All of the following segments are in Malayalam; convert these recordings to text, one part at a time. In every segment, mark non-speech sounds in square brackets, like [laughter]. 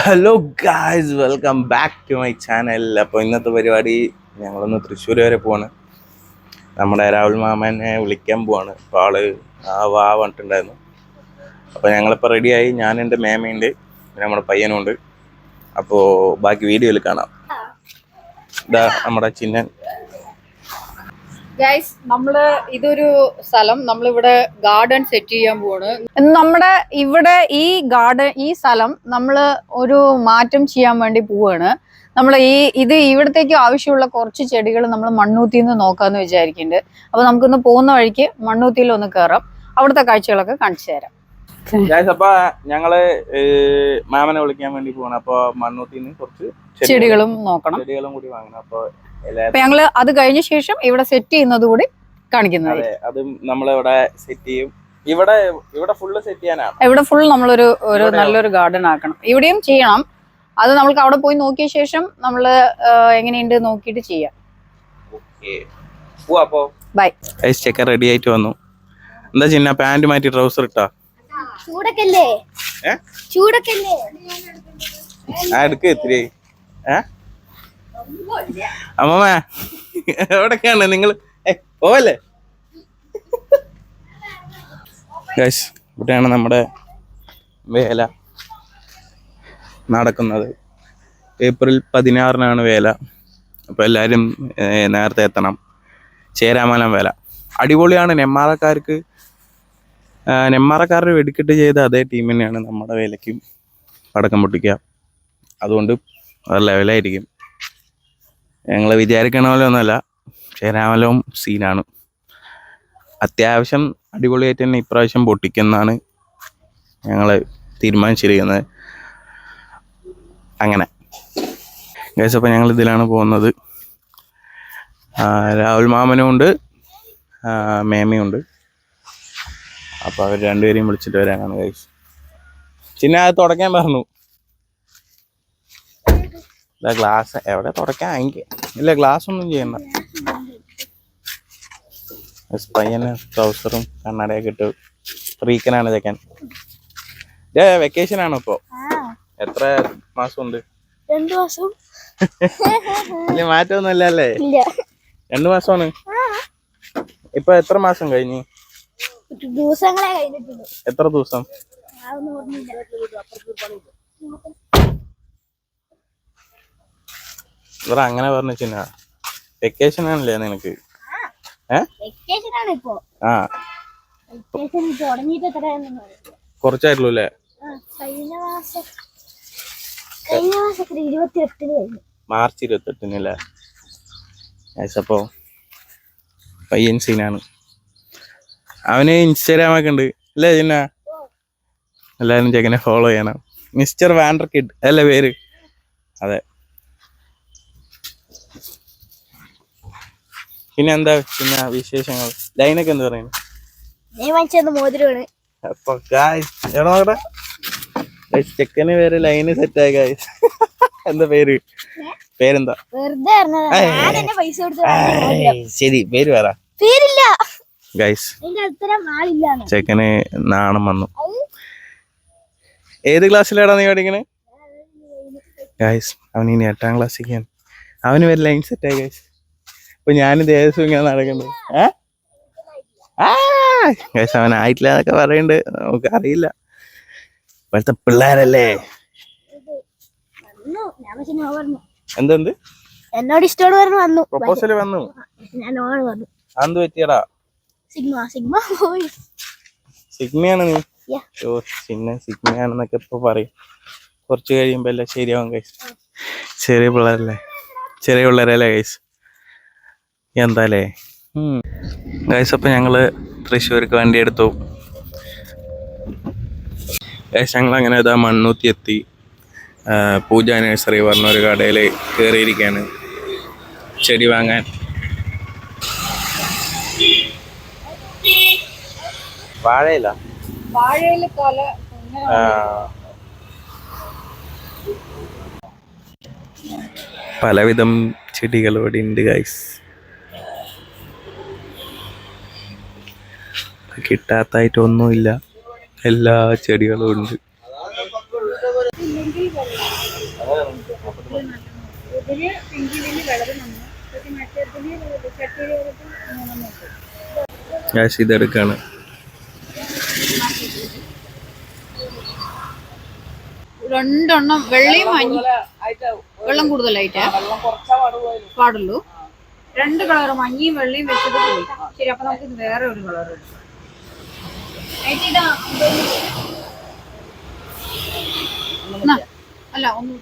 Hello guys welcome back to my channel അപ്പോൾ ഇന്നത്തെ പരിപാടി ഞങ്ങളൊന്ന് തൃശ്ശൂർ വരെ പോവാണ്. നമ്മുടെ രാഹുൽ മാമനെ വിളിക്കാൻ പോവാണ്. അപ്പോൾ ആൾ ആ വാ പറഞ്ഞിട്ടുണ്ടായിരുന്നു. അപ്പോൾ ഞങ്ങളിപ്പോൾ റെഡിയായി ഞാനുണ്ട് മേമയുണ്ട് പിന്നെ നമ്മുടെ പയ്യനുണ്ട് അപ്പോൾ ബാക്കി വീഡിയോയിൽ കാണാം. ഇതാ നമ്മുടെ ചിന്നൻ. ഗൈസ് നമ്മൾ ഇതൊരു സ്ഥലം നമ്മളിവിടെ ഗാർഡൻ സെറ്റ് ചെയ്യാൻ പോവാണ്. നമ്മുടെ ഇവിടെ ഈ ഗാർഡൻ ഈ സ്ഥലം നമ്മൾ ഒരു മാറ്റം ചെയ്യാൻ വേണ്ടി പോവാണ്. നമ്മൾ ഈ ഇത് ഇവിടത്തേക്ക് ആവശ്യമുള്ള കുറച്ച് ചെടികൾ നമ്മൾ മണ്ണൂത്തിയിൽ നിന്ന് നോക്കാമെന്ന് വിചാരിക്കുന്നുണ്ട് അപ്പൊ നമുക്കൊന്ന് പോകുന്ന വഴിക്ക് മണ്ണൂത്തിയിൽ ഒന്ന് കയറാം അവിടുത്തെ കാഴ്ചകളൊക്കെ കാണിച്ചു തരാം. അപ്പൊ ഞങ്ങൾ മാമനെ വിളിക്കാൻ വേണ്ടി പോവാണ്. അപ്പൊ മണ്ണൂത്തിന്ന് കുറച്ച് ചെടികളും നോക്കണം. ചെടികളും കൂടി വാങ്ങണം. എല്ലാവരും അപ്പൊ ഞങ്ങൾ അത് കഴിഞ്ഞ ശേഷം ഇവിടെ സെറ്റ് ചെയ്യുന്നത് കൂടി കാണിക്കുന്നത്. അതെ അതും നമ്മളിവിടെ സെറ്റ് ചെയ്യും. ഇവിടെ ഇവിടെ ഫുള്ള് സെറ്റ് ചെയ്യാനാണ് ഇവിടെ ഫുൾ നമ്മളൊരു ഒരു? നല്ലൊരു ഗാർഡൻ ആക്കണം. ഇവിടെയും ചെയ്യണം. അത് നമ്മൾക്ക് അവിടെ പോയി നോക്കിയ ശേഷം നമ്മൾ എങ്ങനെയുണ്ട് നോക്കിയിട്ട് ചെയ്യാം. ബൈ ഐസ് ചെക്കൻ റെഡി ആയിട്ട് വന്നു. എന്താ ചിന്ന പാന്റ് മാറ്റി ട്രൗസർ ഇട്ടാ? ചൂടൊക്കെ ചൂടൊക്കെ ചൂടൊക്കെല്ലേ ആ എടുക്ക് ഇത്തിരി. ഏ? അമ്മമ്മ എവിടൊക്കെയാണ് നിങ്ങൾ പോവല്ലേ? ഗൈസ് ഇവിടെയാണ് നമ്മുടെ വേല നടക്കുന്നത്. ഏപ്രിൽ പതിനാറിനാണ് വേല. അപ്പോൾ എല്ലാവരും നേരത്തെ എത്തണം. ചേരാമലം വേല. അടിപൊളിയാണ്. നെമ്മാറക്കാർക്ക് നെമ്മാറക്കാരുടെ വെടിക്കെട്ട് ചെയ്ത അതേ ടീം തന്നെയാണ് നമ്മുടെ വേലയ്ക്കും പടക്കം പൊട്ടിക്കുക. അതുകൊണ്ട് അത് ലെവലായിരിക്കും ഞങ്ങൾ വിചാരിക്കണ പോലെ ഒന്നുമല്ല. ചേരാമലവും സീനാണ് അത്യാവശ്യം അടിപൊളിയായിട്ട് തന്നെ ഇപ്രാവശ്യം പൊട്ടിക്കുന്നതാണ് ഞങ്ങൾ തീരുമാനിച്ചിരിക്കുന്നത്. അങ്ങനെ. ഗൈസ് അപ്പോൾ ഞങ്ങൾ ഇതിലാണ് പോകുന്നത്. രാഹുൽ മാമനും ഉണ്ട്. മേമയും ഉണ്ട്. അപ്പോൾ അവർ രണ്ടുപേരെയും വിളിച്ചിട്ട് വരാനാണ് ഗൈസ് ചിന്ന അത് തുടങ്ങാൻ പറഞ്ഞു. ഗ്ലാസ് എവിടെ തുടയ്ക്കാൻ എനിക്ക് ഇല്ല ഗ്ലാസ് ഒന്നും ചെയ്യണ്ട. പയ്യന് ട്രൗസറും കണ്ണടയൊക്കെ ഇട്ട് ഫ്രീക്കനാണ് ചെക്കൻ ഏ വെക്കേഷൻ ആണോ ഇപ്പോ? എത്ര മാസം ഉണ്ട് രണ്ടു മാസം. ഇല്ല മാറ്റമൊന്നുമില്ല അല്ലേ? ഇല്ല. രണ്ടു മാസമാണ്? ഇപ്പൊ എത്ര മാസം കഴിഞ്ഞു? ദിവസങ്ങളെ കഴിഞ്ഞിട്ടുള്ളൂ. എത്ര ദിവസം? ഇവിടെ അങ്ങനെ പറഞ്ഞു ചിന്ന. വെക്കേഷൻ ആണല്ലേ നിനക്ക്? ആ. എത്രയാണെന്ന് അല്ലേ? മാസത്തിൽ ഇരുപത്തി എട്ടിന് മാർച്ച് ഇരുപത്തെട്ടിനല്ലേ അപ്പോൾ പയ്യൻ സീനാണ്. അവന് ഇൻസ്റ്റാഗ്രാം ഒക്കെ ഉണ്ട്. അല്ലേ ചിന്ന? എല്ലാവരും ചെക്കനെ ഫോളോ ചെയ്യണം. മിസ്റ്റർ വാൻഡർ കിഡ് അല്ലേ പേര്? അതെ. പിന്നെ എന്താ പിന്നെ വിശേഷങ്ങൾ? ലൈനൊക്കെ എന്താ പറയുന്നത് നീ വാങ്ങിച്ചത് മോതിരമാണ്. അപ്പൊ ഗായ്സ് എവിടെ നോക്കട്ടെ? Guys, ചെക്കന് പേര് ലൈന് ആയി ഗായ്സ് [laughs] എന്താ പേര്? പേരെന്താ? ശരി പേര് പറ. പേരില്ല. ഗൈസ് ചെക്കന് നാണം വന്നു. ഏത് ക്ലാസ്സിലാടാ നീ പഠിക്കണേ? ഗൈസ് അവൻ ഇനി എട്ടാം ക്ലാസ്സിലേക്കാണ് അവന് വേറെ ലൈൻ സെറ്റ് ആയി ഗൈസ് അപ്പൊ ഞാനിത് ദേശം ഇങ്ങനെ നടക്കുന്നത് ഏഹ് അവൻ ആയിട്ടില്ല എന്നൊക്കെ പറയുന്നുണ്ട് നമുക്ക് അറിയില്ല. ഇപ്പോഴത്തെ പിള്ളേരല്ലേ? വന്നു. എന്തെന്ത് എന്നോട് ഇഷ്ടോട് പറഞ്ഞു വന്നു. പ്രൊപ്പോസൽ വന്നു. അന്ത് പറ്റിയടാ? സിഗ്മ സിഗ്മ പോയി. സിഗ്മയാണ് നീ. ഓ പിന്നെ സിഗ്മയാണെന്നൊക്കെ ഇപ്പൊ പറയും. കുറച്ച് കഴിയുമ്പോ എല്ലാം ശരിയാവും കൈസ് ചെറിയ പിള്ളേരല്ലേ? ചെറിയ പിള്ളേരല്ലേ കൈസ് എന്താലേ? ഗൈസ് അപ്പൊ ഞങ്ങൾ തൃശ്ശൂർക്ക് വണ്ടി എടുത്തു. ഗൈസ് ഞങ്ങൾ അങ്ങനെ ഇതാ മണ്ണൂത്തി എത്തി പൂജ നഴ്സറി പറഞ്ഞ ഒരു കടയിൽ കയറിയിരിക്കുകയാണ് ചെടി വാങ്ങാൻ. വാഴയില്ല വാഴയിൽ പല പലവിധം ചെടികൾ ഇവിടെ ഉണ്ട് ഗൈസ് കിട്ടാത്തായിട്ടൊന്നുമില്ല. എല്ലാ ചെടികളും ഉണ്ട്. കാശ് ഇതെടുക്കാണ് രണ്ടെണ്ണം വെള്ളയും മഞ്ഞ വെള്ളം കൂടുതലായിട്ടേ? പാടുള്ളൂ. രണ്ട് കളറും മഞ്ഞയും വെള്ളയും വെച്ചത് പോയി. ശരി അപ്പൊ നമുക്ക് വേറെ ഒരു കളർ അല്ല ഒന്നും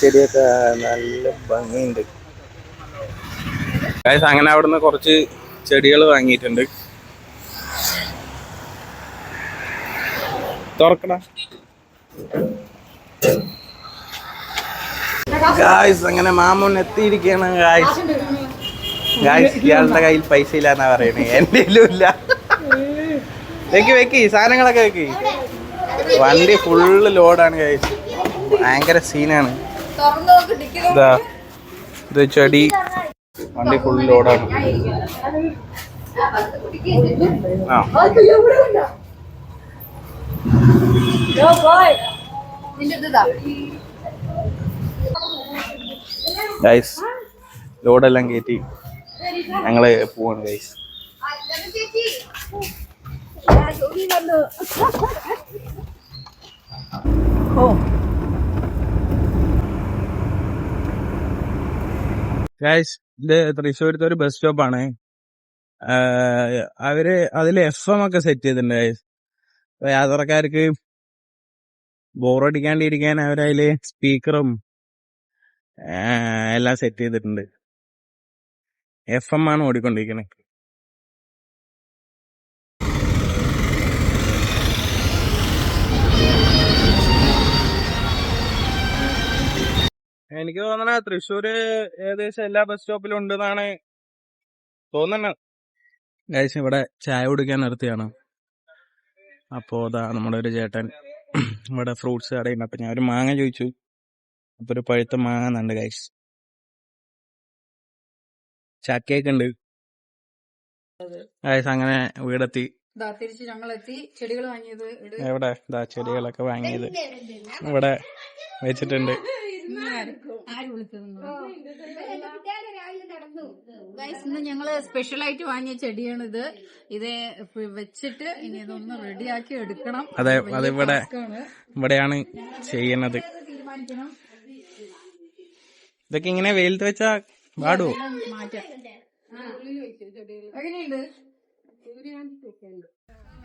ചെടിയൊക്കെ നല്ല ഭംഗിയുണ്ട്. അങ്ങനെ അവിടുന്ന് കുറച്ച് ചെടികൾ വാങ്ങിയിട്ടുണ്ട്. തുറക്കടാ. ഗായ്സ് അങ്ങനെ മാമൂൻ എത്തിയിരിക്കുകയാണ് ഗായ്സ് ഗായ്സ് ഇയാളുടെ കയ്യിൽ പൈസ ഇല്ലാന്നാ പറയണേ എന്റെ ഇല്ല. വെക്ക് വെക്ക് സാധനങ്ങളൊക്കെ വെക്ക്. വണ്ടി ഫുള്ള് ലോഡാണ് ഗായ്സ് ഭയങ്കര സീനാണ് ചെടി. വണ്ടി ഫുൾ ലോഡാണ് ആ. ഗൈസ് ലോഡെല്ലാം കയറ്റി ഞങ്ങൾ പോവാണ് ഗൈസ് ഗൈസ് ഇത് തൃശ്ശൂരത്തെ ഒരു ബസ് സ്റ്റോപ്പാണ് അവർ അതിൽ എഫ് എം ഒക്കെ സെറ്റ് ചെയ്തിട്ടുണ്ട് ഗൈസ് യാത്രക്കാർക്ക് ബോറടിക്കാണ്ടിരിക്കാൻ അവരതിൽ സ്പീക്കറും എല്ലാം സെറ്റ് ചെയ്തിട്ടുണ്ട്. എഫ് എം ആണ് ഓടിക്കൊണ്ടിരിക്കുന്നത് എനിക്ക് തോന്നണ തൃശ്ശൂര് ഏകദേശം എല്ലാ ബസ് സ്റ്റോപ്പിലും ഉണ്ടെന്നാണ് തോന്നണ ഗൈസ് ഇവിടെ ചായ കുടിക്കാൻ നിർത്തിയാണ്. അപ്പോ അതാ നമ്മുടെ ഒരു ചേട്ടൻ ഇവിടെ ഫ്രൂട്ട്സ് കടയുണ്ട്. അപ്പൊ ഞാൻ ഒരു മാങ്ങ ചോദിച്ചു. അപ്പൊ ഒരു പഴുത്ത മാങ്ങ എന്നുണ്ട് ഗൈസ് ചക്കയൊക്കെ ഉണ്ട് ഗൈസ് അങ്ങനെ വീടെത്തി. തിരിച്ച് ഞങ്ങളെത്തി. ചെടികൾ വാങ്ങിയത്. എവിടെ? ദാ ചെടികളൊക്കെ വാങ്ങിയത്. ഇവിടെ വെച്ചിട്ടുണ്ട്. ഇന്ന് ഞങ്ങൾ സ്പെഷ്യൽ ആയിട്ട് വാങ്ങിയ ചെടിയാണ് ഇത് ഇത് വെച്ചിട്ട് ഇനി ഇതൊന്ന് റെഡിയാക്കി എടുക്കണം. അതെ അതിവിടെ ഇവിടെയാണ് ചെയ്യുന്നത്. തീരുമാനിക്കണം. ഇതൊക്കെ ഇങ്ങനെ വെയിലത്ത് വെച്ചാ പാടുവോ?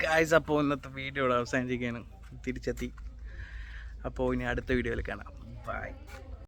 ഗായ്സ് അപ്പോൾ ഇന്നത്തെ വീഡിയോ അവസാനിച്ചിരിക്കുകയാണ് തിരിച്ചെത്തി. അപ്പോൾ ഇനി അടുത്ത വീഡിയോയിൽ കാണാം. ബൈ